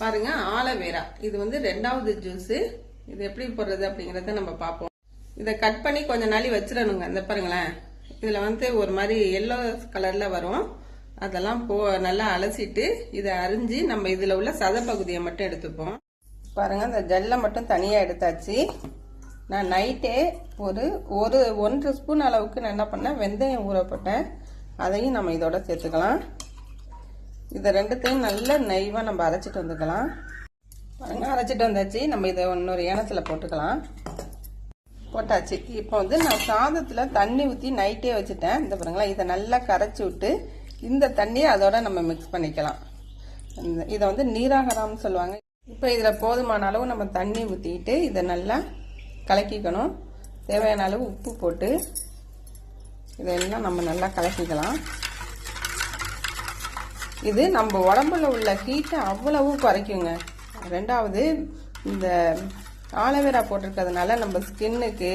பாருங்க ஆலோவேரா. இது வந்து ரெண்டாவது ஜூஸ். இது எப்படி போடுறது அப்படிங்கறத நம்ம பார்ப்போம். இதை கட் பண்ணி கொஞ்ச நாளி வச்சிடணுங்க. இந்த பாருங்களேன். இதுல வந்து ஒரு மாதிரி எல்லோ கலர்ல வரும். அதெல்லாம் போ நல்லா அலசிட்டு இதை அரிஞ்சு நம்ம இதுல உள்ள சத பகுதியை மட்டும் எடுத்துப்போம். பாருங்க இந்த ஜெல்லை மட்டும் தனியா எடுத்தாச்சு. நான் நைட்டே ஒரு ஒரு ஒன்றரை ஸ்பூன் அளவுக்கு நான் என்ன பண்ணேன்? வெந்தயம் ஊறப்பட்டேன். அதையும் நம்ம இதோட சேர்த்துக்கலாம். இதை ரெண்டுத்தையும் நல்ல நெய்வாக நம்ம அரைச்சிட்டு வந்துக்கலாம். பாருங்க அரைச்சிட்டு வந்தாச்சு. நம்ம இதை இன்னொரு ஏனத்தில் போட்டுக்கலாம். போட்டாச்சு. இப்போ வந்து நான் சாதத்தில் தண்ணி ஊற்றி நைட்டே வச்சுட்டேன். இந்த பாருங்களா இதை நல்லா கரைச்சி விட்டு இந்த தண்ணியை அதோட நம்ம மிக்ஸ் பண்ணிக்கலாம். இதை வந்து நீராகராம்னு சொல்லுவாங்க. இப்போ இதில் போதுமான அளவு நம்ம தண்ணி ஊற்றிக்கிட்டு இதை நல்லா கலக்கிக்கணும். தேவையான அளவு உப்பு போட்டு இதெல்லாம் நம்ம நல்லா கலக்கிக்கலாம். இது நம்ம உடம்புல உள்ள ஹீட்டை அவ்வளவு குறைக்குங்க. ரெண்டாவது இந்த ஆலோவேரா போட்டிருக்கிறதுனால நம்ம ஸ்கின்னுக்கு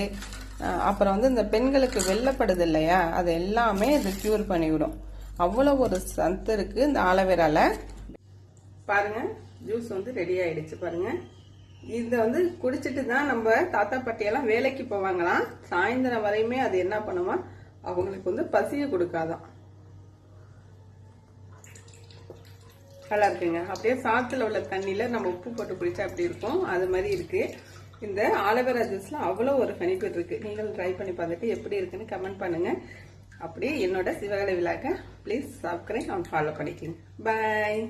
அப்புறம் வந்து இந்த பெண்களுக்கு வெள்ளப்படுது இல்லையா? அது எல்லாமே இது க்யூர் பண்ணிவிடும். அவ்வளோ ஒரு சத்து இருக்கு இந்த ஆலோவேரால பாருங்க ஜூஸ் வந்து ரெடி ஆயிடுச்சு பாருங்க. இதை வந்து குடிச்சிட்டு தான் நம்ம தாத்தா பாட்டியெல்லாம் வேலைக்கு போவாங்களாம். சாயந்தரம் வரையுமே அது என்ன பண்ணுமா? அவங்களுக்கு வந்து பசியை கொடுக்காதான் நல்லா இருக்குங்க. அப்படியே சாத்துல உள்ள தண்ணியில நம்ம உப்பு போட்டு குடிச்சா அப்படி இருக்கும். அது மாதிரி இருக்கு. இந்த ஆலோவேரா ஜூஸ்ல அவ்வளோ ஒரு பெனிஃபிட் இருக்கு. நீங்களும் ட்ரை பண்ணி பார்த்துட்டு எப்படி இருக்குன்னு கமெண்ட் பண்ணுங்க. அப்படியே என்னோட சிவகலை விழாக்க ப்ளீஸ் சப்ஸ்கிரைப் அண்ட் ஃபாலோ பண்ணிக்கோங்க. பாய்